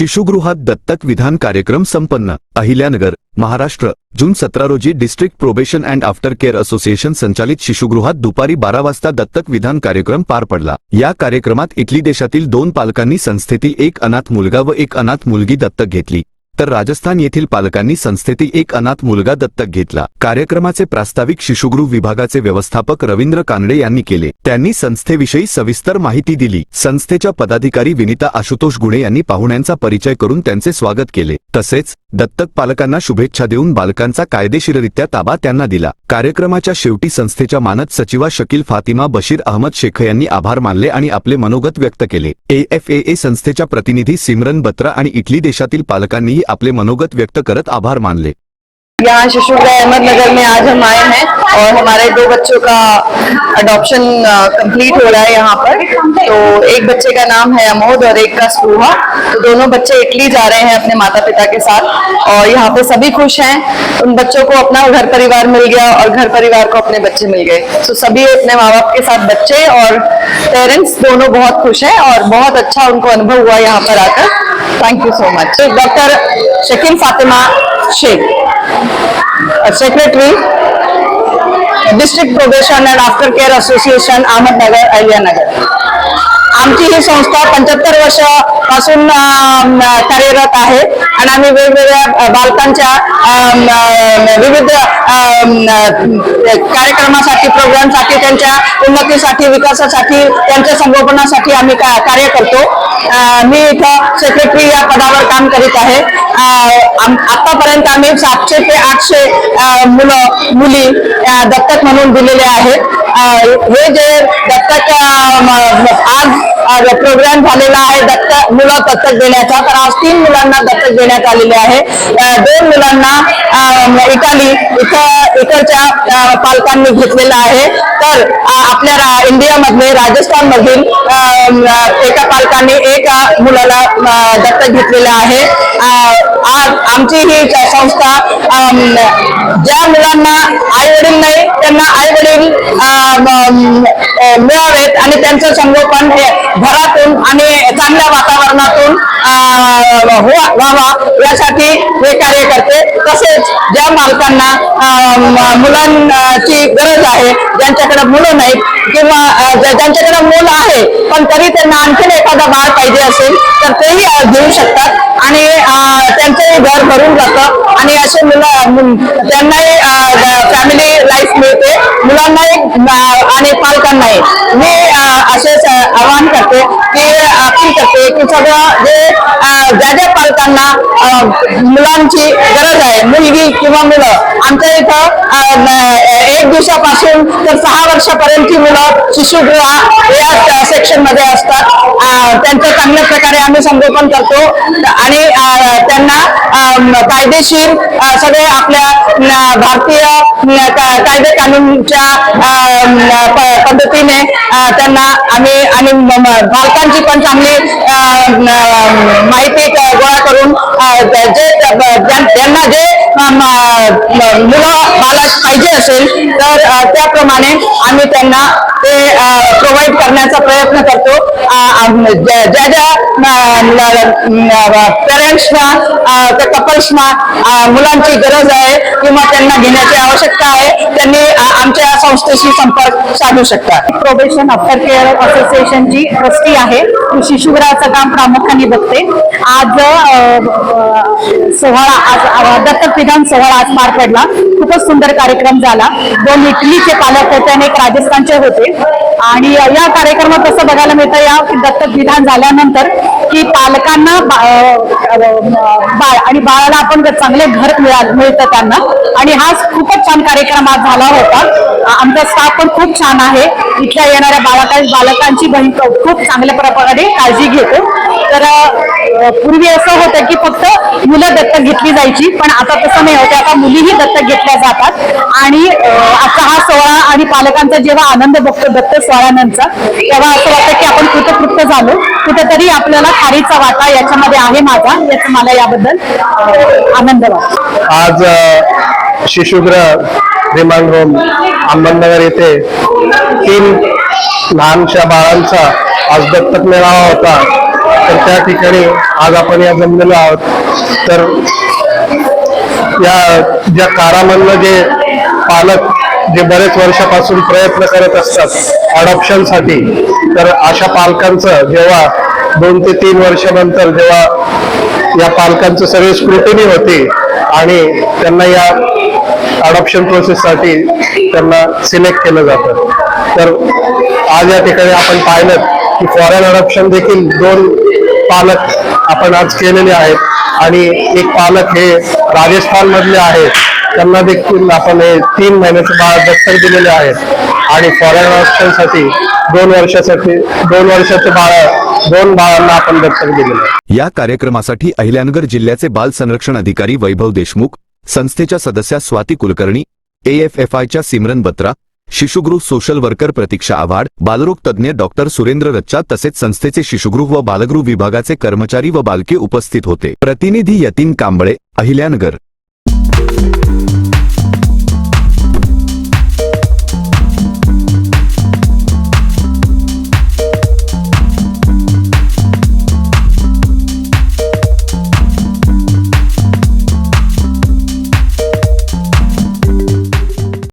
शिशुगृहात दत्तक विधान कार्यक्रम संपन्न. अहिल्यानगर महाराष्ट्र जून सतरा रोजी district probation and after care association संचालित शिशुगृहात दुपारी बारा वाजता दत्तक विधान कार्यक्रम पार पडला. या कार्यक्रमात इटली देशातील दोन पालकांनी संस्थेतील एक अनाथ मुलगा व एक अनाथ मुलगी दत्तक घेतली. तर राजस्थान येथील पालकांनी संस्थेतील एक अनाथ मुलगा दत्तक घेतला. कार्यक्रमाचे प्रास्ताविक शिशुगृह विभागाचे व्यवस्थापक रवींद्र कानडे यांनी केले. त्यांनी संस्थेविषयी सविस्तर माहिती दिली. संस्थेच्या पदाधिकारी विनिता आशुतोष गुणे यांनी पाहुण्यांचा परिचय करून त्यांचे स्वागत केले. तसेच दत्तक पालकांना शुभेच्छा देऊन बालकांचा कायदेशीररित्या ताबा त्यांना दिला. कार्यक्रमाच्या शेवटी संस्थेच्या मानद सचिवा शकील फातिमा बशीर अहमद शेख यांनी आभार मानले आणि आपले मनोगत व्यक्त केले. एएफएए संस्थेच्या प्रतिनिधी सिमरन बत्रा आणि इटली देशातील पालकांनीही आपले मनोगत व्यक्त करत आभार मानले. यहाँ अहमदनगर में आज हम आए हैं। और हमारे दो बच्चों का अडॉप्शन कंप्लीट हो रहा है यहाँ पर। तो एक बच्चे का नाम है अमोद और एक का स्पृहा तो दोनों बच्चे इटली जा रहे हैं अपने माता पिता के साथ और यहाँ पे सभी खुश हैं। उन बच्चों को अपना घर परिवार मिल गया और घर परिवार को अपने बच्चे मिल गए। तो सभी अपने माँ बाप के साथ बच्चे और पेरेंट्स दोनों बहुत खुश हैं और बहुत अच्छा उनको अनुभव हुआ यहाँ पर आकर। Thank you so much doctor Shakeel Fatima Shaikh secretary District Probation and aftercare Association, Ahmednagar, Alianagar. आमची ही संस्था पंच्याहत्तर वर्षापासून कार्यरत आहे आणि आम्ही वेगवेगळ्या बालकांच्या विविध कार्यक्रमासाठी प्रोग्रामसाठी त्यांच्या उन्नतीसाठी विकासासाठी त्यांच्या संगोपनासाठी आम्ही का- कार्य करतो. मी इथं सेक्रेटरी या पदावर काम करीत आहे. आतापर्यंत आम्ही सातशे ते आठशे मुलं मुली दत्तक म्हणून दिलेले आहेत. हे जे दत्तक आज प्रोग्राम झालेला आहे दत्तक मुलं दत्तक देण्याचा तर आज तीन मुलांना दत्तक देण्यात आलेले आहे. दोन मुलांना इटाली इथं इकडच्या पालकांनी घेतलेलं आहे. तर आपल्या रा- इंडियामधले राजस्थान मधील एका पालकांनी एक मुलाला दत्तक घेतलेलं आहे. आमची ही संस्था ज्या मुलांना आई वडील नाही त्यांना आई वडील मिळावेत आणि त्यांचं संगोपन हे घरातून आणि चांगल्या वातावरणातून व्हा- व्हावा यासाठी हे कार्य करते. तसेच ज्या मालकांना मुलांची गरज आहे ज्यांच्याकडे मुलं नाहीत किंवा ज्यांच्याकडे मुलं आहे पण तरी त्यांना आणखीन एखादा बाळ पाहिजे असेल तर तेही घेऊ शकतात. आणि घर भरून जातं आणि असे मुलं त्यांनाही फॅमिली लाईफ मिळते. मुलांनाही आणि पालकांनाही. मी असे आवाहन करते की अपील करते की सगळं जे ज्या ज्या पालकांना मुलांची गरज आहे मुलगी किंवा मुलं आमच्या इथं एक दिवसापासून तर सहा वर्षापर्यंतची मुलं शिशुगृह या सेक्शनमध्ये असतात. त्यांचं चांगल्या प्रकारे आम्ही संगोपन करतो आणि त्यांना कायदेशीर सगळे आपल्या भारतीय कायदे कानूनच्या अं, प- पद्धतीने त्यांना आम्ही आणि बालकांची पण चांगली अं, माहिती गोळा करून जे ज्यां- ज्यांना जे अं, म- म- मुलं बालक पाहिजे असेल तर त्याप्रमाणे आम्ही त्यांना ते प्रोव्हाइड करण्याचा प्रयत्न करतो. ज्या ज्या ज्या पेरेंट्सना त्या कपल्सना मुलांची गरज आहे किंवा त्यांना घेण्याची आवश्यकता आहे त्यांनी आमच्या संस्थेशी संपर्क साधू शकतात. प्रोबेशन आफ्टर केअर असोसिएशनची ट्रस्टी आहे. कृषी शिबिराचं काम प्रामुख्याने बघते. आज सोहळा आज दत्तक विधान सोहळा आज पार पडला. खूपच सुंदर कार्यक्रम झाला. दोन इटलीचे पालक होते आणि एक राजस्थानचे होते. आणि या कार्यक्रमात असं बघायला मिळतं या दत्तक विधान झाल्यानंतर की पालकांना बा- बाळ आणि बाळाला आपण चांगले घर मिळतं त्यांना. आणि हा खूपच छान कार्यक्रम आज झाला होता. आमचा स्टाफ पण खूप छान आहे. इथल्या येणाऱ्या बालका बालकांची बहीण खूप चांगल्या प्रकारे काळजी घेतो. तर पूर्वी असं होतं की फक्त मुलं दत्तक घेतली जायची पण आता तसं नाही होतं आता मुलीही दत्तक घेतल्या जातात. आणि आजचा आता हा सोहळा आणि पालकांचा जेव्हा आनंद बघतो दत्त सोहळ्यानंतर तेव्हा असं वाटतं की आपण कृतकृत्य झालो. कुठेतरी आपल्याला खारीचा वाटा याच्यामध्ये आहे माझा याचा मला याबद्दल आनंद वाटतो. आज शिशुग्रह शिशुगृह होम अहमदनगर येथे तीन लहानशा बाळांचा आज दत्तक मेळावा होता. तर त्या ठिकाणी आज आपण या जमलेलो आहोत. तर या ज्या कारामधनं जे पालक जे बरेच वर्षापासून प्रयत्न करत असतात अडॉप्शनसाठी तर अशा पालकांचं जेव्हा दोन ते तीन वर्षानंतर जेव्हा या पालकांचं सगळी स्क्रुटिनी होते आणि त्यांना या अडॉप्शन प्रोसेससाठी त्यांना सिलेक्ट केलं जातं. तर आज या ठिकाणी आपण पाहिलं की फॉरेन अडॉप्शन देखील दोन पालक आपण आज केलेले आहेत. आणि एक पालक हे राजस्थान मधले आहेत. त्यांना देखील आपण हे तीन महिन्याचे बाळ दत्तक दिलेले आहेत. आणि फॉरेन अडॉप्शनसाठी साठी दोन वर्षासाठी दोन वर्षाचे बाळ दोन बाळांना आपण दत्तक दिलेले आहे. या कार्यक्रमासाठी अहिल्यानगर जिल्ह्याचे बाल संरक्षण अधिकारी वैभव देशमुख संस्थेच्या सदस्या स्वाती कुलकर्णी एएफएफआयच्या सिमरन बत्रा शिशुगृह सोशल वर्कर प्रतीक्षा आव्हाड बालरोग तज्ज्ञ डॉक्टर सुरेंद्र रच्चा तसेच संस्थेचे शिशुगृह व बालगृह विभागाचे कर्मचारी व बालके उपस्थित होते. प्रतिनिधी यतीन कांबळे अहिल्यानगर.